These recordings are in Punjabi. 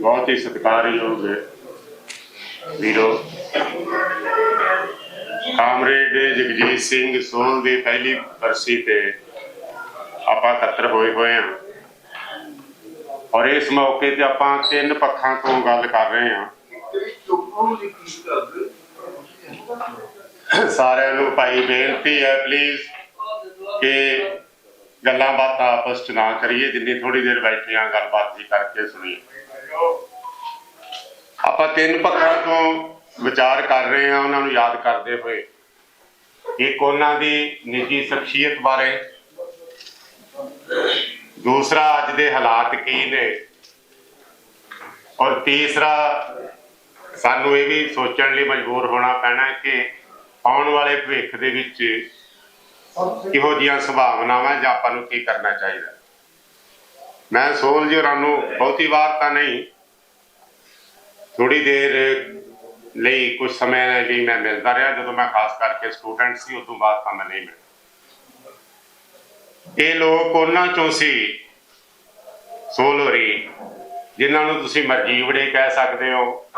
ਬਹੁਤ ਹੀ ਸਤਿਕਾਰਯੋਗ ਵੀਰੋ ਕਾਮਰੇਡ ਜਗਜੀਤ ਸਿੰਘ ਸੋਲ ਦੀ ਪਹਿਲੀ ਬਰਸੀ ਤੇ ਆਪਾਂ ਇਕੱਤਰ ਹੋਏ ਹੋਏ ਹਾਂ ਔਰ ਇਸ ਮੌਕੇ ਤੇ ਆਪਾਂ ਤਿੰਨ ਪੱਖਾਂ ਤੋਂ ਗੱਲ ਕਰ ਰਹੇ ਹਾਂ ਸਾਰਿਆਂ ਨੂੰ ਭਾਈ ਬੇਨਤੀ ਹੈ ਪਲੀਜ਼ ਕਿ ਗੱਲਾਂ ਬਾਤਾਂ ਆਪਸ ਚ ਨਾ ਕਰੀਏ, ਜਿੰਨੀ ਥੋੜੀ ਦੇਰ ਬੈਠੇ ਆ, ਗੱਲਬਾਤ ਹੀ ਕਰਕੇ ਸੁਣੀਏ। ਆਪਾਂ ਤਿੰਨ ਪੱਖਾਂ ਤੋਂ ਵਿਚਾਰ ਕਰ ਰਹੇ ਹਾਂ ਉਹਨਾਂ ਨੂੰ ਯਾਦ ਕਰਦੇ ਹੋਏ। ਇੱਕ ਉਹਨਾਂ ਦੀ ਨਿੱਜੀ ਸ਼ਖਸੀਅਤ ਬਾਰੇ, ਦੂਸਰਾ ਅੱਜ ਦੇ ਹਾਲਾਤ ਕੀ ਨੇ, ਔਰ ਤੀਸਰਾ ਸਾਨੂੰ ਇਹ ਵੀ ਸੋਚਣ ਲਈ ਮਜਬੂਰ ਹੋਣਾ ਪੈਣਾ ਕਿ ਆਉਣ ਵਾਲੇ ਭਵਿੱਖ ਦੇ ਵਿੱਚ ਕਿਹੋ ਜੀਆਂ ਸੰਭਾਵਨਾਵਾਂ ਜਾਂ ਆਪਾਂ ਨੂੰ ਕੀ ਕਰਨਾ ਚਾਹੀਦਾ? ਮੈਂ ਸੋਲ ਜੀ ਹੋਰਾਂ ਨੂੰ ਬਹੁਤੀ ਵਾਰ ਤਾਂ ਨਹੀਂ ਥੋੜੀ ਦੇਰ ਲਈ ਕੁਝ ਸਮੇਂ ਲਈ ਮੈਂ ਮਿਲਦਾ ਰਿਹਾ, ਜਦੋਂ ਮੈਂ ਖਾਸ ਕਰਕੇ ਸਟੂਡੈਂਟ ਸੀ ਉਸ ਤੋਂ ਬਾਅਦ ਤਾਂ ਮੈਂ ਨਹੀਂ ਮਿਲਿਆ। ਇਹ ਲੋਕ ਉਹਨਾਂ ਚੋਂ ਸੀ, ਸੋਲ ਸੋਲੋਰੀ ਜਿਨ੍ਹਾਂ ਨੂੰ ਤੁਸੀਂ ਮਰਜੀਵੜੇ ਕਹਿ ਸਕਦੇ ਹੋ,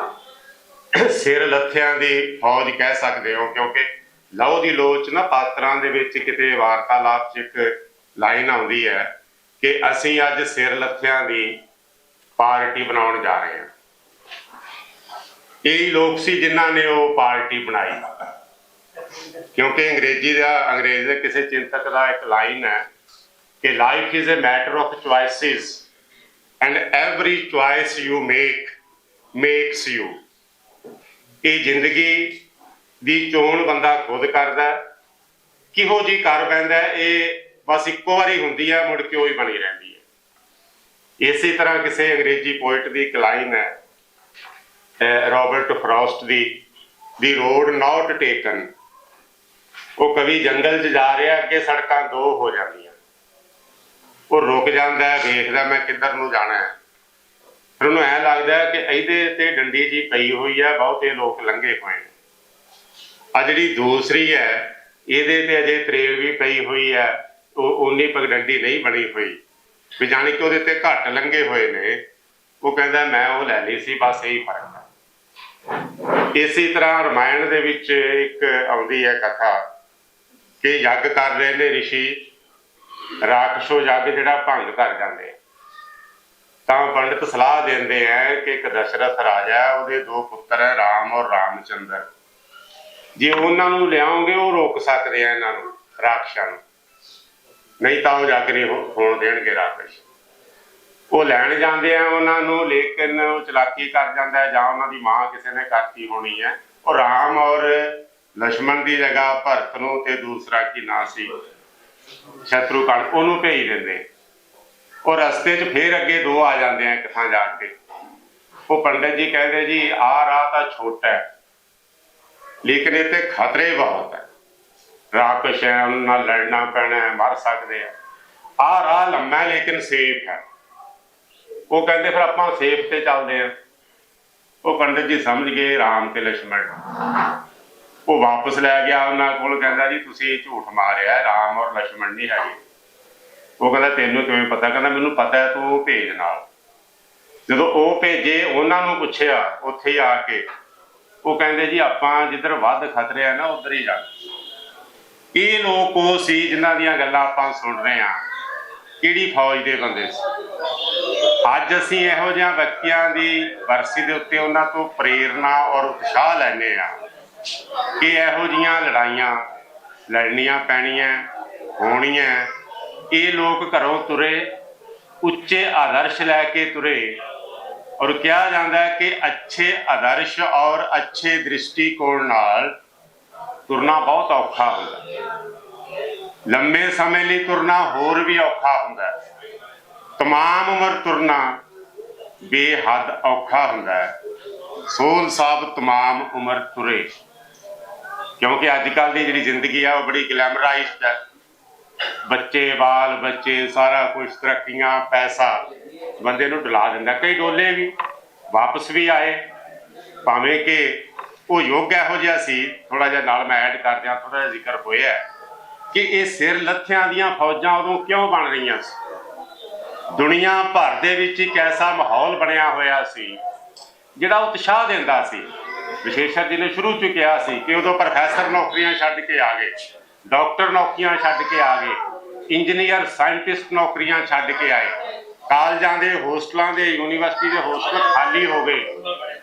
ਸਿਰ ਲੱਥਿਆਂ ਦੀ ਫੌਜ ਕਹਿ ਸਕਦੇ ਹੋ, ਕਿਉਂਕਿ ਲਹੂ ਦੀ ਲੋਚ ਨਾ ਪਾਤਰਾਂ ਦੇ ਵਿੱਚ ਕਿਤੇ ਵਾਰਤਾਲਾਪ 'ਚ ਇੱਕ ਲਾਈਨ ਆਉਂਦੀ ਹੈ ਕਿ ਅਸੀਂ ਅੱਜ ਸਿਰ ਲੱਥਿਆਂ ਦੀ ਪਾਰਟੀ ਬਣਾਉਣ ਜਾ ਰਹੇ ਹਾਂ। ਇਹ ਲੋਕ ਸੀ ਜਿਨ੍ਹਾਂ ਨੇ ਉਹ ਪਾਰਟੀ ਬਣਾਈ। ਕਿਉਂਕਿ ਅੰਗਰੇਜ਼ੀ ਦਾ, ਅੰਗਰੇਜ਼ ਦੇ ਕਿਸੇ ਚਿੰਤਕ ਦਾ ਇੱਕ ਲਾਈਨ ਹੈ ਕਿ life is a matter of choices and every choice you make makes you ਇਹ ਜ਼ਿੰਦਗੀ ਦੀ ਚੋਣ ਬੰਦਾ ਖੁਦ ਕਰਦਾ ਕਿਹੋ ਜੀ ਕਰ ਪੈਂਦਾ ਇਹ ਬਸ ਇੱਕੋ ਵਾਰੀ ਹੁੰਦੀ ਹੈ ਮੁੜ ਕੇ ਉਹੀ ਬਣੀ ਰਹਿੰਦੀ ਹੈ। ਇਸੇ ਤਰ੍ਹਾਂ ਕਿਸੇ ਅੰਗਰੇਜ਼ੀ ਪੋਇਟ ਦੀ ਇੱਕ ਲਾਈਨ ਹੈ ਰਾਬਰਟ ਫਰੋਸਟ ਦੀ ਦੀ ਰੋਡ ਨਾਟ ਟੇਕਨ ਉਹ ਕਵੀ ਜੰਗਲ 'ਚ ਜਾ ਰਿਹਾ, ਅੱਗੇ ਸੜਕਾਂ ਦੋ ਹੋ ਜਾਂਦੀਆਂ। ਉਹ ਰੁਕ ਜਾਂਦਾ ਵੇਖਦਾ ਮੈਂ ਕਿੱਧਰ ਨੂੰ ਜਾਣਾ ਹੈ। ਫਿਰ ਉਹਨੂੰ ਐ ਲੱਗਦਾ ਕਿ ਇਹਦੇ ਤੇ ਡੰਡੀ ਜੀ ਪਈ ਹੋਈ ਹੈ, ਬਹੁਤੇ ਲੋਕ ਲੰਘੇ ਹੋਏ ਨੇ। ਆ ਜਿਹੜੀ ਦੂਸਰੀ ਹੈ ਇਹਦੇ ਤੇ ਅਜੇ ਤਰੇਲ ਵੀ ਪਈ ਹੋਈ ਹੈ ਉਹ ਉਨੀ ਪਗਡੰਡੀ ਨਹੀਂ ਬਣੀ ਹੋਈ। ਵੀ ਜਾਣੀ ਕਿ ਉਹਦੇ ਤੇ ਘੱਟ ਲੰਘੇ ਹੋਏ ਨੇ ਉਹ ਕਹਿੰਦਾ ਮੈਂ ਉਹ ਲੈ ਲਈ ਸੀ ਬਸ ਇਹੀ ਫ਼ਰਕ ਹੈ। ਇਸੇ ਤਰ੍ਹਾਂ ਰਮਾਇਣ ਦੇ ਵਿੱਚ ਇੱਕ ਆਉਂਦੀ ਹੈ ਕਥਾ ਕਿ ਯੱਗ ਕਰ ਰਹੇ ਨੇ ਰਿਸ਼ੀ ਰਾਖਸ਼ੋ ਯੱਗ ਜਿਹੜਾ ਭੰਗ ਕਰ ਜਾਂਦੇ ਤਾਂ ਪੰਡਿਤ ਸਲਾਹ ਦਿੰਦੇ ਆ ਕਿ ਇੱਕ ਦਸ਼ਰਥ ਰਾਜਾ ਹੈ, ਉਹਦੇ ਦੋ ਪੁੱਤਰ ਹੈ ਰਾਮ ਔਰ ਰਾਮਚੰਦਰ। ਜੇ ਉਹਨਾਂ ਨੂੰ ਲਿਆਓਗੇ ਉਹ ਰੋਕ ਸਕਦੇ ਆ ਇਹਨਾਂ ਨੂੰ, ਰਾਖਸ਼ਾਂ ਨੂੰ। ਨਹੀਂ ਤਾਂ ਉਹ ਜਾ ਕੇ ਹੋਣ ਦੇਣਗੇ ਰਾਖਸ਼। ਉਹ ਲੈਣ ਜਾਂਦੇ ਆ ਉਹਨਾਂ ਨੂੰ, ਲੇਕਿਨ ਉਹ ਚਲਾਕੀ ਕਰ ਜਾਂਦਾ ਜਾਂ ਉਹਨਾਂ ਦੀ ਮਾਂ ਕਿਸੇ ਨੇ ਕਰਤੀ ਹੋਣੀ ਹੈ। ਉਹ ਰਾਮ ਔਰ ਲక్ష్మణ ਦੀ ਜਗ੍ਹਾ ਭਰਤ ਨੂੰ ਤੇ ਦੂਸਰਾ ਕੀ ਨਾਂ ਸੀ? ਸ਼ਤਰੂ ਕਣ, ਉਹਨੂੰ ਭੇਜ ਦਿੰਦੇ। ਉਹ ਰਸਤੇ 'ਚ ਫੇਰ ਅੱਗੇ ਦੋ ਆ ਜਾਂਦੇ ਆ ਕਿਥਾਂ ਜਾ ਕੇ। ਉਹ ਪੰਡਤ ਜੀ ਕਹਿੰਦੇ ਜੀ ਆ ਰਾਹ ਤਾਂ ਛੋਟਾ ਹੈ। ਲੇਕਿਨ ਇਹ ਤੇ ਖਤਰੇ ਬਹੁਤ ਹੈ। ਰਾਕਸ਼ ਹੈ ਉਹਨਾਂ ਨਾਲ ਲੜਨਾ ਪੈਣਾ ਹੈ, ਮਰ ਸਕਦੇ ਆ ਆ ਰਾਹ ਲੰਮਾ ਲੇਕਿਨ ਸੇਫ ਹੈ। ਉਹ ਕਹਿੰਦੇ ਫਿਰ ਆਪਾਂ ਸੇਫ ਤੇ ਚੱਲਦੇ ਆ ਉਹ ਪੰਡਤ ਜੀ ਸਮਝ ਗਏ ਰਾਮ ਤੇ ਲక్ష్మణ ਉਹ ਵਾਪਸ ਲੈ ਗਿਆ ਉਹਨਾਂ ਕੋਲ, ਕਹਿੰਦਾ ਜੀ ਤੁਸੀਂ ਝੂਠ ਮਾਰਿਆ ਰਾਮ ਔਰ ਲక్ష్మణ ਨਹੀਂ ਹੈਗੇ। ਉਹ ਕਹਿੰਦਾ ਤੈਨੂੰ ਕਿਵੇਂ ਪਤਾ? ਕਹਿੰਦਾ ਮੈਨੂੰ ਪਤਾ ਹੈ ਤੂੰ ਭੇਜ ਨਾਲ। ਜਦੋਂ ਉਹ ਭੇਜੇ, ਉਹਨਾਂ ਨੂੰ ਪੁੱਛਿਆ, ਉੱਥੇ ਆ ਕੇ ਉਹ ਕਹਿੰਦੇ ਜੀ ਆਪਾਂ ਜਿੱਧਰ ਵੱਧ ਖਤਰੇ ਆ ਨਾ, ਉਧਰ ਹੀ ਜਾਣਾ। ਇਹ ਲੋਕ ਉਹ ਸੀ ਜਿਨ੍ਹਾਂ ਦੀਆਂ ਗੱਲਾਂ ਆਪਾਂ ਸੁਣ ਰਹੇ ਹਾਂ? ਕਿਹੜੀ ਫੌਜ ਦੇ ਬੰਦੇ ਸੀ? ਅੱਜ ਅਸੀਂ ਇਹੋ ਜਿਹਾ ਵਿਅਕਤੀਆਂ ਦੀ ਵਰਸੀ ਦੇ ਉੱਤੇ ਉਹਨਾਂ ਤੋਂ ਪ੍ਰੇਰਣਾ ਔਰ ਉਤਸ਼ਾਹ ਲੈਨੇ ਆ ਕਿ ਇਹੋ ਜੀਆਂ ਲੜਾਈਆਂ ਲੜਨੀਆਂ ਪੈਣੀਆਂ, ਹੋਣੀਆਂ। ਇਹ ਲੋਕ ਘਰੋਂ ਤੁਰੇ, ਉੱਚੇ ਆਦਰਸ਼ ਲੈ ਕੇ ਤੁਰੇ। ਔਰ ਕਿਹਾ ਜਾਂਦਾ ਹੈ ਕਿ ਅੱਛੇ ਆਦਰਸ਼ ਔਰ ਅੱਛੇ ਦ੍ਰਿਸ਼ਟੀਕੋਣ ਨਾਲ ਤੁਰਨਾ ਬਹੁਤ ਔਖਾ ਹੁੰਦਾ ਲੰਮੇ ਸਮੇਂ ਲਈ ਤੁਰਨਾ ਹੋਰ ਵੀ ਔਖਾ ਹੁੰਦਾ ਤਮਾਮ ਉਮਰ ਤੁਰਨਾ ਬੇਹੱਦ ਔਖਾ ਹੁੰਦਾ ਹੈ। ਸੋਲ ਸਾਹਿਬ ਤਮਾਮ ਉਮਰ ਤੁਰੇ। ਕਿਉਂਕਿ ਅੱਜ ਕੱਲ ਦੀ ਜਿਹੜੀ ਜ਼ਿੰਦਗੀ ਆ, ਉਹ ਬੜੀ ਗਲੈਮਰਾਈਜ਼ਡ ਹੈ। ਬੱਚੇ ਬਾਲ ਬੱਚੇ ਸਾਰਾ ਕੁਝ ਤਰੱਕੀਆਂ, ਪੈਸਾ। ਬੰਦੇ ਨੂੰ ਡੁਲਾ ਦਿੰਦਾ, ਕਈ ਡੋਲੇ ਵੀ ਵਾਪਸ ਵੀ ਆਏ। ਭਾਵੇਂ ਕਿ ਉਹ ਯੁੱਗ ਇਹੋ ਜਿਹਾ ਸੀ ਥੋੜਾ ਜਿਹਾ ਨਾਲ ਮੈਂ ਐਡ ਕਰ ਦਿਆਂ ਥੋੜਾ ਜਿਹਾ ਜ਼ਿਕਰ ਹੋਇਆ ਕਿ ਇਹ ਸਿਰ ਲੱਥਿਆਂ ਦੀਆਂ ਫੌਜਾਂ ਉਦੋਂ ਕਿਉਂ ਬਣ ਰਹੀਆਂ ਸੀ? ਦੁਨੀਆ ਭਰ ਦੇ ਵਿੱਚ ਇੱਕ ਐਸਾ ਮਾਹੌਲ ਬਣਿਆ ਹੋਇਆ ਸੀ, ਜਿਹੜਾ ਉਤਸ਼ਾਹ ਦਿੰਦਾ ਸੀ। ਵਿਸ਼ੇਸ਼ਰ ਜੀ ਨੇ ਸ਼ੁਰੂ ਚ ਕਿਹਾ ਸੀ ਕਿ ਉਦੋਂ ਪ੍ਰੋਫੈਸਰ ਨੌਕਰੀਆਂ ਛੱਡ ਕੇ ਆ ਗਏ, ਡਾਕਟਰ ਨੌਕਰੀਆਂ ਛੱਡ ਕੇ ਆ ਗਏ, ਇੰਜੀਨੀਅਰ, ਸਾਇੰਟਿਸਟ ਨੌਕਰੀਆਂ ਛੱਡ ਕੇ ਆਏ। ਕਾਲਜਾਂ ਦੇ ਹੋਸਟਲਾਂ ਦੇ ਯੂਨੀਵਰਸਿਟੀ ਦੇ ਹੋਸਟਲ ਖਾਲੀ ਹੋ ਗਏ।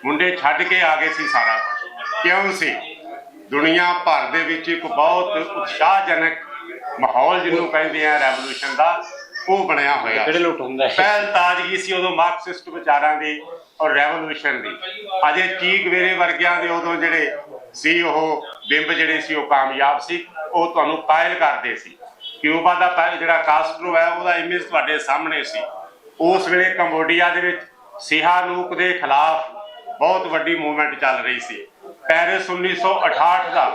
ਮੁੰਡੇ ਛੱਡ ਕੇ ਆ ਗਏ ਸੀ ਸਾਰਾ ਕੁਝ ਕਿਉਂ ਸੀ? ਦੁਨੀਆ ਭਰ ਦੇ ਵਿੱਚ ਇੱਕ ਬਹੁਤ ਉਤਸ਼ਾਹਜਨਕ ਮਾਹੌਲ ਜਿਹਨੂੰ ਕਹਿੰਦੇ ਆ ਰੈਵੋਲੂਸ਼ਨ ਦਾ ਉਹ ਬਣਿਆ ਹੋਇਆ ਕਿਹੜੇ ਲੁੱਟ ਹੁੰਦਾ ਪਹਿਲ ਤਾਜ਼ਗੀ ਸੀ ਉਦੋਂ ਮਾਰਕਸਿਸਟ ਵਿਚਾਰਾਂ ਦੀ ਔਰ ਰੈਵੋਲੂਸ਼ਨ ਦੀ। ਅਜੇ ਚੀਕ ਵੇਰੇ ਵਰਗਿਆਂ ਦੇ ਉਦੋਂ ਜਿਹੜੇ ਸੀ ਉਹ ਬਿੰਬ ਜਿਹੜੇ ਸੀ ਉਹ ਕਾਮਯਾਬ ਸੀ। ਉਹ ਤੁਹਾਨੂੰ ਕਾਇਲ ਕਰਦੇ ਸੀ। ਕਿਊਬਾ ਦਾ ਜਿਹੜਾ ਕਾਸਟਰੋ ਹੈ ਉਹਦਾ ਇਮੇਜ ਤੁਹਾਡੇ ਸਾਹਮਣੇ ਸੀ। ਉਸ ਵੇਲੇ ਕੰਬੋਡੀਆ ਦੇ ਵਿੱਚ ਸਿਹਾਨੂਕ ਦੇ ਖਿਲਾਫ ਬਹੁਤ ਵੱਡੀ ਮੂਵਮੈਂਟ ਚੱਲ ਰਹੀ ਸੀ। ਪੈਰਿਸ 1968 ਦਾ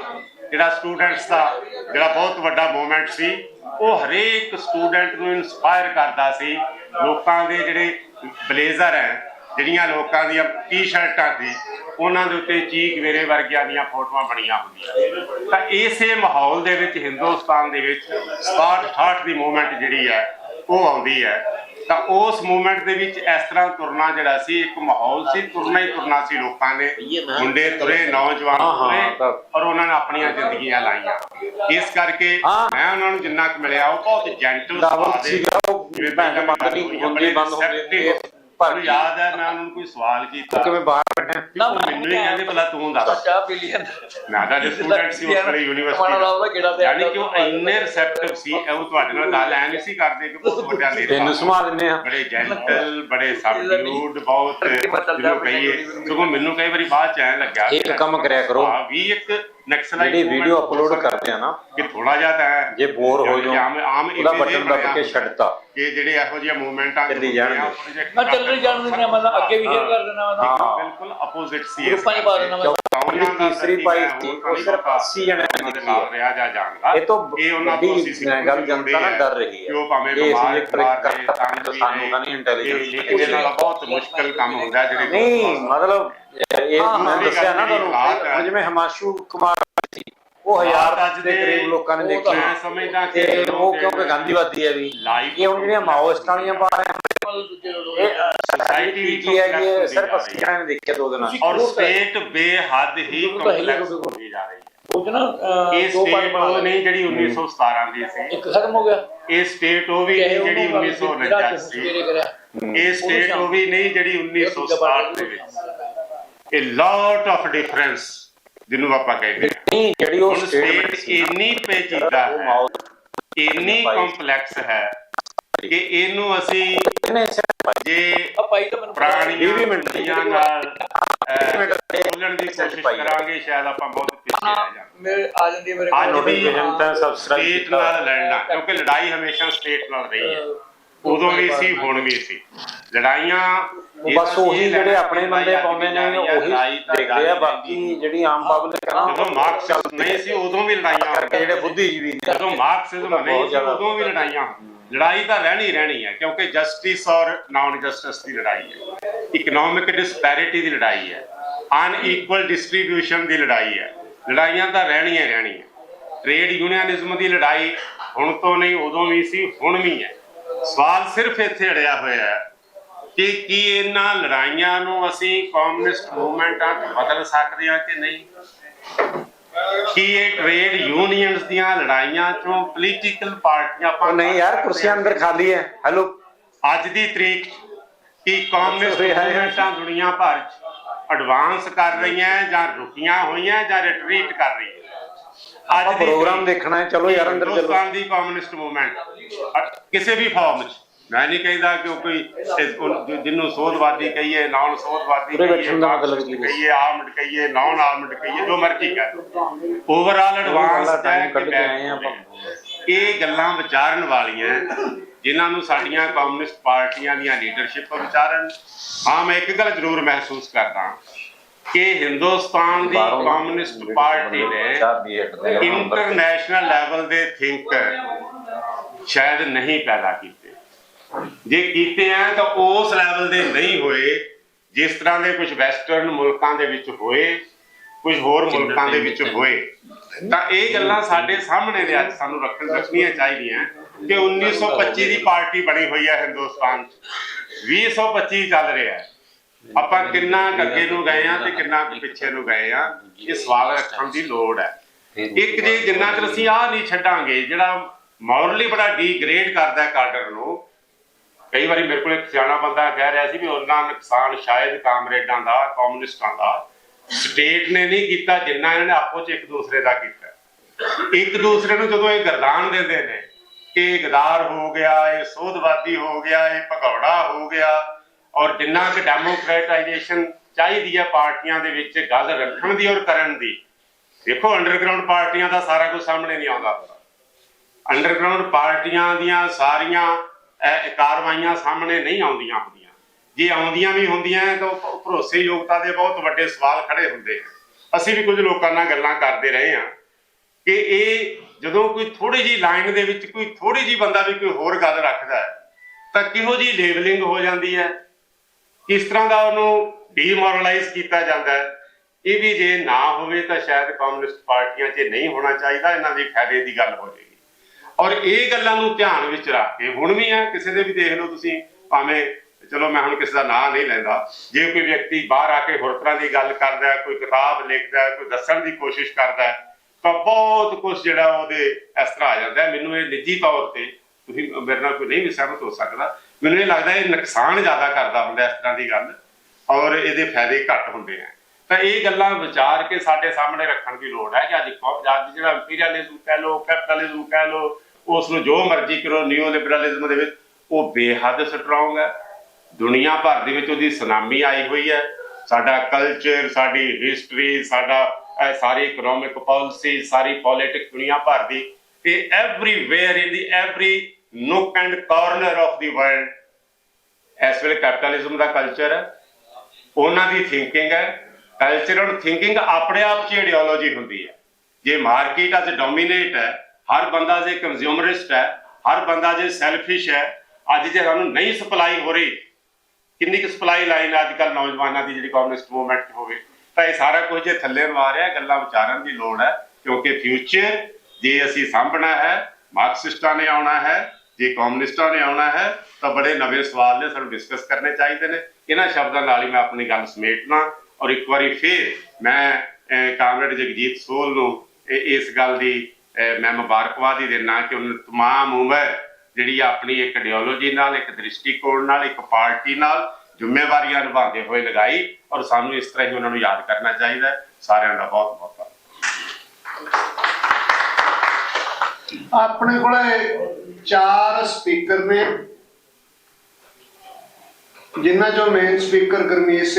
ਜਿਹੜਾ ਸਟੂਡੈਂਟਸ ਦਾ ਜਿਹੜਾ ਬਹੁਤ ਵੱਡਾ ਮੂਵਮੈਂਟ ਸੀ, ਉਹ ਹਰੇਕ ਸਟੂਡੈਂਟ ਨੂੰ ਇਨਸਪਾਇਰ ਕਰਦਾ ਸੀ। ਲੋਕਾਂ ਦੇ ਜਿਹੜੇ ਬਲੇਜ਼ਰ ਹੈ, ਜਿਹੜੀਆਂ ਲੋਕਾਂ ਦੀਆਂ ਟੀ-ਸ਼ਰਟਾਂ ਸੀ, ਉਹਨਾਂ ਦੇ ਉੱਤੇ ਚੀਕ ਵੇਰੇ ਵਰਗਿਆਂ ਦੀਆਂ ਫੋਟੋਆਂ ਬਣੀਆਂ ਹੁੰਦੀਆਂ ਤਾਂ ਇਸੇ ਮਾਹੌਲ ਦੇ ਵਿੱਚ, ਹਿੰਦੁਸਤਾਨ ਦੇ ਵਿੱਚ 67 68 ਦੀ ਮੂਵਮੈਂਟ ਜਿਹੜੀ ਹੈ, ਉਹ ਆਉਂਦੀ ਹੈ। ਤਾਂ ਉਸ ਮੂਵਮੈਂਟ ਦੇ ਵਿੱਚ ਇਸ ਤਰ੍ਹਾਂ ਤੁਰਨਾ ਜਿਹੜਾ ਸੀ ਇੱਕ ਮਾਹੌਲ ਸੀ ਤੁਰਨਾ ਹੀ ਤੁਰਨਾ ਸੀ ਲੋਕਾਂ ਨੇ ਮੁੰਡੇ ਤੁਰੇ ਨੌਜਵਾਨ ਹਾਂ, ਹਾਂ, ਤੁਰੇ ਔਰ ਉਹਨਾਂ ਨੇ ਆਪਣੀਆਂ ਜ਼ਿੰਦਗੀਆਂ ਲਾਈਆਂ ਇਸ ਕਰਕੇ ਹਾਂ। ਮੈਂ ਉਹਨਾਂ ਨੂੰ ਜਿੰਨਾ ਕੁ ਮਿਲਿਆ ਉਹ ਬਹੁਤ ਜੈਂਟਲ ਸੀਗਾ ਉਹ ਬੰਦ ਨਹੀਂ ਹੁੰਦੀ ਬੰਦ ਹੁੰਦੀ receptive। ਪਰ ਮੈਨੂੰ ਯਾਦ ਹੈ ਮੈਂ ਉਹਨਾਂ ਨੂੰ ਕੋਈ ਸਵਾਲ ਕੀਤਾ। ਕਿਵੇਂ ਬਾਹਰ ਬੈਠੇ ਨਾ? ਮੈਨੂੰ ਹੀ ਕਹਿੰਦੇ ਭਲਾ ਤੂੰ ਦੱਸ। ਚਾਹ ਪੀ ਲਈ ਮੈਂ ਤਾਂ ਜੇ ਸਟੂਡੈਂਟ ਸੀ ਉਸ ਵੇਲੇ ਮਾਣਾ ਯੂਨੀਵਰਸਿਟੀ ਲਾਉਂਦਾ ਕਿਹੜਾ ਦਾ ਤੇ ਯਾਨੀ ਕਿ ਉਹ ਇੰਨੇ ਰਿਸੈਪਟਿਵ ਸੀ ਉਹ ਤੁਹਾਡੇ ਨਾਲ ਗੱਲ ਐ ਨਹੀਂ ਸੀ ਕਰਦੇ ਕਿ ਬਹੁਤ ਵੱਡਾ ਲੀਡਰ ਤੈਨੂੰ ਸਮਾ ਦਿੰਦੇ ਆ। ਬੜੇ ਜੈਂਟਲ ਬੜੇ ਸਬਡਿਊਡ ਬਹੁਤ ਜਿਹਨੂੰ ਕਹੀਏ। ਸਗੋਂ ਮੈਨੂੰ ਕਈ ਵਾਰੀ ਬਾਅਦ ਚ ਐਂ ਲੱਗਾ ਇੱਕ ਕੰਮ ਕਰਿਆ ਕਰੋ। ਹਾਂ, ਵੀ ਇੱਕ ਨਕਸਲਾਈਟ ਜਿਹੜੀ ਵੀਡੀਓ ਅਪਲੋਡ ਕਰਦੇ ਆ ਨਾ ਕਿ ਥੋੜਾ ਜਿਹਾ ਤਾਂ ਜੇ ਬੋਰ ਹੋ ਕਿ ਆਮ ਆਮ ਉਹਦਾ ਬਟਨ ਇਹ ਦੱਬ ਕੇ ਛੱਡਤਾ ਕਿ ਜਿਹੜੇ ਇਹੋ ਜਿਹੀਆਂ ਮੂਵਮੈਂਟਾਂ ਚੱਲੀ ਜਾਣਗੇ। ਮੈਂ ਚੱਲ ਰਹੀ ਜਾਣ ਦਿੰਦਾ ਮੈਂ ਅੱਗੇ ਵੀ ਸ਼ੇਅਰ ਕਰ ਦਿੰਦਾ ਮੈਂ। ਬਿਲਕੁਲ ਆਪੋਜ਼ਿਟ ਸੀ ਇਸ ਗਰੁੱਪਾਂ 'ਚ ਪਾ ਜਿਹੜੀ ਤੀਸਰੀ ਪਾਈ ਸੀ ਉਹ ਸਿਰਫ 80 ਜਣੇ ਦੇ ਨਾਲ ਰਿਹਾ ਜਾ ਜਾਣਦਾ ਇਹ ਤੋਂ ਇਹ ਉਹਨਾਂ ਤੋਂ ਸਿੱਖਣ ਗੱਲ ਜਨਤਾ ਨਾ ਜੁੜੇ ਡਰ ਰਹੀ ਕਿ ਹੈ ਉਹ ਭਾਵੇਂ ਜੇ ਬਿਮਾਰ ਬਿਮਾਰ ਤਾਂ ਸਾਨੂੰ ਤਾਂ ਨਹੀਂ ਰਹੇ। ਇੰਟੈਲੀਜੈਂਸ ਇਹ- ਇਹਦੇ ਨਾਲ ਬਹੁਤ ਮੁਸ਼ਕਲ ਕੰਮ ਹੁੰਦਾ ਜਿਹੜੇ ਨਹੀਂ ਮਤਲਬ ਇਹ ਮੈਂ ਦੱਸਿਆ ਨਾ ਤੁਹਾਨੂੰ ਜਿਵੇਂ ਹਿਮਾਂਸ਼ੂ ਕੁਮਾਰ ਸੀ ਉਹ ਹਜ਼ਾਰ ਅੱਜ ਦੇ ਕਰੀਬ ਲੋਕਾਂ ਨੇ ਉਹ ਤਾਂ ਦੇਖੀ। ਮੈਂ ਸਮਝਦਾ ਕਿ ਉਹ ਕਿਉਂਕਿ ਗਾਂਧੀਵਾਦੀ ਹੈ ਵੀ ਇਹ ਹੁਣ ਜਿਹੜੀਆਂ ਮਾਓਇਸਟ ਵਾਲੀਆਂ ਪਾ ਮਤਲਬ ਦੂਜੇ ਲੋਕ ਇਹ Society ਵੀ ਕੀ ਹੈ ਕਿ ਇਹ ਸਿਰਫ ਅਸੀਂ ਜਣਿਆਂ ਨੇ ਦੇਖਿਆ ਦੋ ਦਿਨਾਂ। ਔਰ ਸਟੇਟ ਬੇਹੱਦ ਹੀ ਕੰਪਲੈਕਸ। ਹੁੰਦੀ ਜਾ ਰਹੀ ਹੈ। ਉਹ ਨਾ ਇਹ ਸਟੇਟ ਉਹ। ਨਹੀਂ ਜਿਹੜੀ 1917 ਦੀ ਸੀ। ਇੱਕ ਖਤਮ ਹੋ ਗਿਆ। ਇਹ ਸਟੇਟ ਉਹ ਵੀ ਨਹੀਂ ਜਿਹੜੀ 1949 ਸੀ ਇਹ ਸਟੇਟ ਉਹ ਵੀ ਨਹੀਂ ਜਿਹੜੀ 1967 ਦੇ ਵਿੱਚ। ਇਹ ਲੋਟ ਆਫ ਡਿਫਰੈਂਸ ਜਿਹਨੂੰ ਆਪਾਂ ਕਹਿੰਦੇ ਹਾਂ। ਨਹੀਂ ਜਿਹੜੀ ਉਹ ਸਟੇਟ ਇੰਨੀ ਪੇਚੀਦਾ ਹੈ ਇੰਨੀ ਕੰਪਲੈਕਸ ਹੈ ਕਿ ਇਹਨੂੰ ਅਸੀਂ ਨੇ ਜੇ ਆ ਪਾਈ ਤਾਂ ਮੈਨੂੰ ਪੁਰਾਣੀਆਂ ਵੀਹ ਮਿੰਟ ਦੀ ਦੁਨੀਆਂ ਨਾਲ ਅਹ, ਮਿੰਟ ਦੇ ਬੋਲਣ ਦੀ ਕੋਸ਼ਿਸ਼। ਕਰਾਂਗੇ ਸ਼ਾਇਦ ਆਪਾਂ ਬਹੁਤ ਪਿੱਛੇ ਰਹਿ ਜਾਵਾਂਗੇ। ਮੇਰੇ ਆ ਜਾਂਦੀ ਹੈ ਮੇਰੇ ਕੋਲ। notification ਤਾਂ subscribe ਸਟੇਟ। ਨਾਲ ਲੜਨਾ ਕਿਉਂਕਿ ਲੜਾਈ ਹਮੇਸ਼ਾ ਸਟੇਟ ਨਾਲ ਰਹੀ ਹੈ। ਉਦੋਂ ਵੀ ਸੀ ਹੁਣ ਵੀ ਸੀ। ਲੜਾਈਆਂ ਬਸ ਉਹੀ ਜਿਹੜੇ ਆਪਣੇ ਬੰਦੇ ਪਾਉਂਦੇ ਨੇ ਉਹੀ ਦੇਖਦੇ ਆ ਬਾਕੀ ਜਿਹੜੀ ਆਮ ਪਬਲਿਕ ਹੈ ਨਾ ਜਦੋਂ ਮਾਰਕਸ ਨਹੀਂ ਸੀ ਉਦੋਂ ਵੀ ਲੜਾਈਆਂ ਜਿਹੜੇ ਬੁੱਧੀਜੀਵੀ ਨੇ। ਜਦੋਂ ਮਾਰਕਸਿਜ਼ਮ ਨਹੀਂ ਸੀ ਉਦੋਂ ਵੀ ਲੜਾਈਆਂ ਲੜਾਈ ਤਾਂ ਰਹਿਣੀ ਰਹਿਣੀ ਹੈ, ਕਿਉਂਕਿ ਜਸਟਿਸ ਔਰ ਨਾਨ ਜਸਟਿਸ ਦੀ ਲੜਾਈ ਹੈ। ਇਕਨੋਮਿਕ ਡਿਸਪੈਰਿਟੀ ਦੀ ਲੜਾਈ ਹੈ ਅਨਈਕੁਅਲ ਡਿਸਟ੍ਰੀਬਿਊਸ਼ਨ ਦੀ ਲੜਾਈ ਹੈ। ਲੜਾਈਆਂ ਤਾਂ ਰਹਿਣੀਆਂ ਹੀ ਰਹਿਣੀਆਂ। ਟ੍ਰੇਡ ਯੂਨੀਅਨਿਜ਼ਮ ਦੀ ਲੜਾਈ ਹੁਣ ਤੋਂ ਨਹੀਂ, ਉਦੋਂ ਵੀ ਸੀ, ਹੁਣ ਵੀ ਹੈ। ਸਵਾਲ ਸਿਰਫ ਇੱਥੇ ਅੜਿਆ ਹੋਇਆ ਹੈ ਕਿ ਕੀ ਇਹਨਾਂ ਲੜਾਈਆਂ ਨੂੰ ਅਸੀਂ ਕਮਿਊਨਿਸਟ ਮੂਵਮੈਂਟਾਂ 'ਚ ਬਦਲ ਸਕਦੇ ਹਾਂ ਕਿ ਨਹੀਂ? ਕੀ ਇਹ ਟ੍ਰੇਡ ਯੂਨੀਅਨਸ ਦੀਆਂ ਲੜਾਈਆਂ ਚੋਂ ਪੋਲੀਟੀਕਲ ਪਾਰਟੀਆਂ ਆਪਾਂ ਨਹੀਂ ਯਾਰ ਕੁਰਸੀਆਂ ਅੰਦਰ ਖਾਲੀ ਹੈ ਹੈਲੋ ਅੱਜ ਦੀ ਤਰੀਕ ਕੀ ਹੈ। ਮੂਵਮੈਂਟਾਂ ਦੁਨੀਆ ਭਰ 'ਚ ਐਡਵਾਂਸ ਕਰ ਰਹੀਆਂ ਜਾਂ ਰੁਕੀਆਂ ਹੋਈਆਂ ਜਾਂ ਰਿਟਰੀਟ ਕਰ ਰਹੀਆਂ ਆਪਾਂ ਪ੍ਰੋਗਰਾਮ ਤਰੀਕ ਦੇਖਣਾ ਹੈ ਚਲੋ ਯਾਰ ਅੰਦਰ ਚਲੋ। ਹਿੰਦੁਸਤਾਨ ਦੀ ਕਮਿਊਨਿਸਟ ਮੂਵਮੈਂਟ ਕਿਸੇ ਵੀ ਫਾਰਮ 'ਚ। ਮੈਂ ਨਹੀਂ ਕਹਿੰਦਾ ਕਿ ਉਹ ਕੋਈ ਇਸ- ਉਹ ਜਿ- ਜਿਹਨੂੰ ਸੋਧਵਾਦੀ ਕਹੀਏ ਨਾਨ ਸੋਧਵਾਦੀ ਉਰੇ ਬੈਠਣ ਦਾ ਮਤਲਬ ਕੀ ਹੈ? ਕਹੀਏ ਆਰਮਡ ਕਹੀਏ ਨਾਨ ਆਰਮਡ ਕਹੀਏ ਜੋ ਮਰਜ਼ੀ ਕਹਿ ਓਵਰਆਲ ਐਡਵਾਂਸ ਕੇ। ਇਹ ਗੱਲਾਂ ਵਿਚਾਰਨ ਵਾਲੀਆਂ ਜਿਨ੍ਹਾਂ ਨੂੰ ਸਾਡੀਆਂ ਕਮਿਊਨਿਸਟ ਪਾਰਟੀਆਂ ਦੀਆਂ ਲੀਡਰਸ਼ਿਪ ਵਿਚਾਰਨ। ਹਾਂ ਮੈਂ ਇੱਕ ਗੱਲ ਜ਼ਰੂਰ ਮਹਿਸੂਸ ਕਰਦਾ ਕਿ ਹਿੰਦੁਸਤਾਨ ਦੀ ਕਮਿਊਨਿਸਟ ਪਾਰਟੀ ਨੇ ਇੰਟਰਨੈਸ਼ਨਲ ਲੈਵਲ ਦੇ ਥਿੰਕਰ ਸ਼ਾਇਦ ਨਹੀਂ ਪੈਦਾ ਕੀਤੇ। ਜੇ ਕੀਤੇ ਆ ਤਾਂ ਉਸ ਲੈਵਲ ਦੇ ਨਹੀਂ ਹੋਏ ਜਿਸ ਤਰ੍ਹਾਂ ਦੇ ਕੁਝ ਵੈਸਟਰਨ ਮੁਲਕਾਂ ਦੇ ਵਿੱਚ ਹੋਏ ਕੁਝ ਹੋਰ ਮੁਲਕਾਂ ਦੇ ਵਿੱਚ ਹੋਏ। ਤਾਂ ਇਹ ਗੱਲਾਂ ਸਾਡੇ ਸਾਹਮਣੇ ਦੇ ਅੱਜ ਸਾਨੂੰ ਰੱਖਣ ਰੱਖਣੀਆਂ ਚਾਹੀਦੀਆਂ। ਕਿ 1925 ਦੀ ਪਾਰਟੀ ਬਣੀ ਹੋਈ ਹੈ ਹਿੰਦੁਸਤਾਨ 'ਚ। 2025 ਚੱਲ ਰਿਹਾ ਹੈ। ਆਪਾਂ ਕਿੰਨਾ ਅੱਗੇ ਨੂੰ ਗਏ ਆ ਤੇ ਕਿੰਨਾ ਪਿੱਛੇ ਨੂੰ ਗਏ ਆ ਇਹ ਸਵਾਲ ਰੱਖਣ ਦੀ ਲੋੜ ਹੈ। ਇੱਕ ਜੇ ਜਿੰਨਾ ਕਿ ਅਸੀਂ ਆਹ ਨਹੀਂ ਛੱਡਾਂਗੇ ਜਿਹੜਾ ਮੋਰਲੀ ਬੜਾ ਡੀਗ੍ਰੇਡ ਕਰਦਾ ਕਾਡਰ ਨੂੰ ਕਈ ਵਾਰੀ ਮੇਰੇ ਕੋਲ ਇੱਕ ਸਿਆਣਾ ਬੰਦਾ ਕਹਿ ਰਿਹਾ ਸੀ ਵੀ ਉਹਨਾਂ ਨੁਕਸਾਨ ਸ਼ਾਇਦ ਕਾਮਰੇਡਾਂ ਦਾ, ਕਮਿਊਨਿਸਟਾਂ ਦਾ। ਸਟੇਟ ਨੇ ਨਹੀਂ ਕੀਤਾ, ਜਿੰਨਾ ਇਹਨਾਂ ਨੇ ਆਪੋ ਚ ਇੱਕ ਦੂਸਰੇ ਦਾ ਕੀਤਾ। ਇੱਕ ਦੂਸਰੇ ਨੂੰ ਜਦੋਂ ਇਹ ਗਰਦਾਨ ਦਿੰਦੇ ਨੇ ਇਹ ਗਦਾਰ ਹੋ ਗਿਆ, ਇਹ ਸੋਧਵਾਦੀ ਹੋ ਗਿਆ, ਇਹ ਭਗੌੜਾ ਹੋ ਗਿਆ, ਔਰ ਜਿੰਨਾ ਕਿ ਡੈਮੋਕ੍ਰੇਟਾਈਜੇਸ਼ਨ ਚਾਹੀਦੀ ਹੈ ਪਾਰਟੀਆਂ ਦੇ ਵਿੱਚ ਗੱਲ ਰੱਖਣ ਦੀ ਔਰ ਕਰਨ ਦੀ, ਦੇਖੋ ਅੰਡਰਗਰਾਉਂਡ ਪਾਰਟੀਆਂ ਦਾ ਸਾਰਾ ਕੁਝ ਸਾਹਮਣੇ ਨਹੀਂ ਆਉਂਦਾ। ਅੰਡਰਗਰਾਉਂਡ ਪਾਰਟੀਆਂ ਦੀਆਂ ਸਾਰੀਆਂ ਕਾਰਵਾਈਆਂ ਸਾਹਮਣੇ ਨਹੀਂ ਆਉਂਦੀਆਂ ਹੁੰਦੀਆਂ ਜੇ ਆਉਂਦੀਆਂ ਵੀ ਹੁੰਦੀਆਂ ਤਾਂ ਭਰੋਸੇਯੋਗਤਾ ਦੇ ਬਹੁਤ ਵੱਡੇ ਸਵਾਲ ਖੜੇ ਹੁੰਦੇ ਅਸੀਂ ਵੀ ਕੁਝ ਲੋਕਾਂ ਨਾਲ ਗੱਲਾਂ ਕਰਦੇ ਰਹੇ ਹਾਂ ਕਿ ਇਹ ਜਦੋਂ ਕੋਈ ਥੋੜੀ ਜੀ ਲਾਈਨ ਦੇ ਵਿੱਚ ਕੋਈ ਥੋੜੀ ਜੀ ਬੰਦਾ ਵੀ ਕੋਈ ਹੋਰ ਗੱਲ ਰੱਖਦਾ ਹੈ, ਤਾਂ ਕਿਹੋ ਜੀ ਲੇਬਲਿੰਗ ਹੋ ਜਾਂਦੀ ਹੈ? ਕਿਸ ਤਰ੍ਹਾਂ ਦਾ ਉਹਨੂੰ ਡੀਮੋਰਲਾਈਜ਼ ਕੀਤਾ ਜਾਂਦਾ ਹੈ? ਇਹ ਵੀ ਜੇ ਨਾ ਹੋਵੇ ਤਾਂ ਸ਼ਾਇਦ ਕਮਿਊਨਿਸਟ ਪਾਰਟੀਆਂ 'ਚ ਨਹੀਂ ਹੋਣਾ ਚਾਹੀਦਾ, ਇਹਨਾਂ ਦੇ ਫਾਇਦੇ ਦੀ ਗੱਲ ਹੋ ਜਾਏਗੀ। ਔਰ ਇਹ ਗੱਲਾਂ ਨੂੰ ਧਿਆਨ ਵਿੱਚ ਰੱਖ ਕੇ ਹੁਣ ਵੀ ਆ ਕਿਸੇ ਦੇ ਵੀ ਦੇਖ ਲਓ ਤੁਸੀਂ ਭਾਵੇਂ ਚਲੋ ਮੈਂ ਹੁਣ ਕਿਸੇ ਦਾ ਨਾਂ ਨਹੀਂ ਲੈਂਦਾ ਜੇ ਕੋਈ ਵਿਅਕਤੀ ਬਾਹਰ ਆ ਕੇ ਹੋਰ ਤਰ੍ਹਾਂ ਦੀ ਗੱਲ ਕਰਦਾ ਹੈ, ਕੋਈ ਕਿਤਾਬ ਲਿਖਦਾ ਹੈ, ਕੋਈ ਦੱਸਣ ਦੀ ਕੋਸ਼ਿਸ਼ ਕਰਦਾ ਹੈ, ਤਾਂ ਬਹੁਤ ਕੁਝ ਜਿਹੜਾ ਉਹਦੇ ਇਸ ਤਰ੍ਹਾਂ ਆ ਜਾਂਦਾ ਮੈਨੂੰ ਇਹ ਨਿੱਜੀ ਤੌਰ ਤੇ ਤੁਸੀਂ ਮੇਰੇ ਨਾਲ ਕੋਈ ਨਹੀਂ ਵੀ ਸਹਿਮਤ ਹੋ ਸਕਦਾ। ਮੈਨੂੰ ਇਹ ਲੱਗਦਾ ਇਹ ਨੁਕਸਾਨ ਜ਼ਿਆਦਾ ਕਰਦਾ ਹੁੰਦਾ ਇਸ ਤਰ੍ਹਾਂ ਦੀ ਗੱਲ ਔਰ ਇਹਦੇ ਫਾਇਦੇ ਘੱਟ ਹੁੰਦੇ ਆ। ਤਾਂ ਇਹ ਗੱਲਾਂ ਵਿਚਾਰ ਕੇ ਸਾਡੇ ਸਾਹਮਣੇ ਰੱਖਣ ਦੀ ਲੋੜ ਹੈ ਕਿ ਅੱਜ ਅੱਜ ਜਿਹੜਾ ਇੰਪੀਰੀਅਲਿਜ਼ਮ ਕਹਿ ਲੋ ਕੈਪੀਟਲਿਜ਼ਮ ਕਹਿ ਲੋ ਉਸ ਨੂੰ ਜੋ ਮਰਜ਼ੀ ਕਰੋ ਨਿਊ ਲਿਬਰਲਿਜ਼ਮ ਦੇ ਵਿੱਚ ਉਹ ਬੇਹੱਦ ਸਟਰੋਂਗ ਹੈ। ਦੁਨੀਆ ਭਰ ਦੇ ਵਿੱਚ ਉਹਦੀ ਸੁਨਾਮੀ ਆਈ ਹੋਈ ਹੈ। ਸਾਡਾ ਕਲਚਰ ਸਾਡੀ ਹਿਸਟਰੀ ਸਾਡਾ ਸਾਰੀ ਇਕਨੋਮਿਕ ਪਾਲਿਸੀ ਸਾਰੀ ਪੋਲਿਟਿਕ ਦੁਨੀਆ ਭਰ ਦੀ ਤੇ everywhere in the every nook and corner of the world ਇਸ ਵੇਲੇ ਕੈਪੀਟਲਿਜ਼ਮ ਦਾ ਕਲਚਰ ਹੈ। ਉਹਨਾਂ ਦੀ ਥਿੰਕਿੰਗ ਹੈ। ਕਲਚਰਲ ਥਿੰਕਿੰਗ ਆਪਣੇ ਆਪ 'ਚ ਆਈਡੀਓਲੋਜੀ ਹੁੰਦੀ ਹੈ। ਜੇ ਮਾਰਕੀਟ ਅੱਜ ਡੋਮੀਨੇਟ ਹੈ, ਹਰ ਬੰਦਾ ਜੇ ਕੰਜ਼ਿਊਮਰਿਸਟ ਹੈ, ਹਰ ਬੰਦਾ ਜੇ ਸੈਲਫਿਸ਼ ਹੈ, ਅੱਜ ਜੇ ਸਾਨੂੰ ਨਹੀਂ ਸਪਲਾਈ ਹੋ ਰਹੀ, ਕਿੰਨੀ ਕੁ ਸਪਲਾਈ ਲਾਈਨ ਅੱਜ ਕੱਲ ਨੌਜਵਾਨਾਂ ਦੀ ਜਿਹੜੀ ਕਮਿਊਨਿਸਟ ਮੂਵਮੈਂਟ ਹੋਵੇ, ਤਾਂ ਇਹ ਸਾਰਾ ਕੁਝ ਜੇ ਥੱਲੇ ਨੂੰ ਆ ਰਿਹਾ, ਗੱਲਾਂ ਵਿਚਾਰਨ ਦੀ ਲੋੜ ਹੈ, ਕਿਉਂਕਿ ਫਿਊਚਰ ਜੇ ਅਸੀਂ ਸਾਂਭਣਾ ਹੈ ਮਾਰਕਸਿਸਟਾਂ ਨੇ ਆਉਣਾ ਹੈ, ਜੇ ਕਮਿਊਨਿਸਟਾਂ ਨੇ ਆਉਣਾ ਹੈ, ਤਾਂ ਬੜੇ ਨਵੇਂ ਸਵਾਲ ਨੇ, ਸਾਨੂੰ ਡਿਸਕਸ ਕਰਨੇ ਚਾਹੀਦੇ ਨੇ। ਇਹਨਾਂ ਸ਼ਬਦਾਂ ਨਾਲ ਹੀ ਮੈਂ ਆਪਣੀ ਗੱਲ ਸਮੇਟਣਾ ਔਰ ਇੱਕ ਵਾਰੀ ਫੇਰ ਮੈਂ ਅਹ, ਕਾਮਰੇਡ ਜਗਜੀਤ ਸੋਲ ਨੂੰ ਇਹ- ਇਸ ਗੱਲ ਦੀ ਅਹ, ਮੈਂ ਮੁਬਾਰਕਬਾਦ ਹੀ ਦੇਣਾ ਕਿ ਉਹਨੇ तमाम ਉਮਰ ਜਿਹੜੀ ਆਪਣੀ ਇੱਕ ਆਈਡੀਓਲੋਜੀ ਨਾਲ ਇੱਕ ਦ੍ਰਿਸ਼ਟੀਕੋਣ ਨਾਲ ਇੱਕ ਪਾਰਟੀ ਨਾਲ ਜ਼ਿੰਮੇਵਾਰੀਆਂ ਨਿਭਾਉਂਦੇ ਹੋਏ ਲਗਾਈ ਔਰ ਸਾਨੂੰ ਇਸ ਤਰ੍ਹਾਂ ਹੀ ਉਹਨਾਂ ਨੂੰ ਯਾਦ ਕਰਨਾ ਚਾਹੀਦਾ ਹੈ। ਸਾਰਿਆਂ ਦਾ ਬਹੁਤ ਬਹੁਤ ਧੰਨਵਾਦ ਆਪਣੇ ਕੋਲੇ ਚਾਰ ਸਪੀਕਰ ਨੇ ਜਿਨ੍ਹਾਂ ਚੋਂ ਮੇਨ ਸਪੀਕਰ ਗਰਮੇਸ਼ ਸਿੰਘ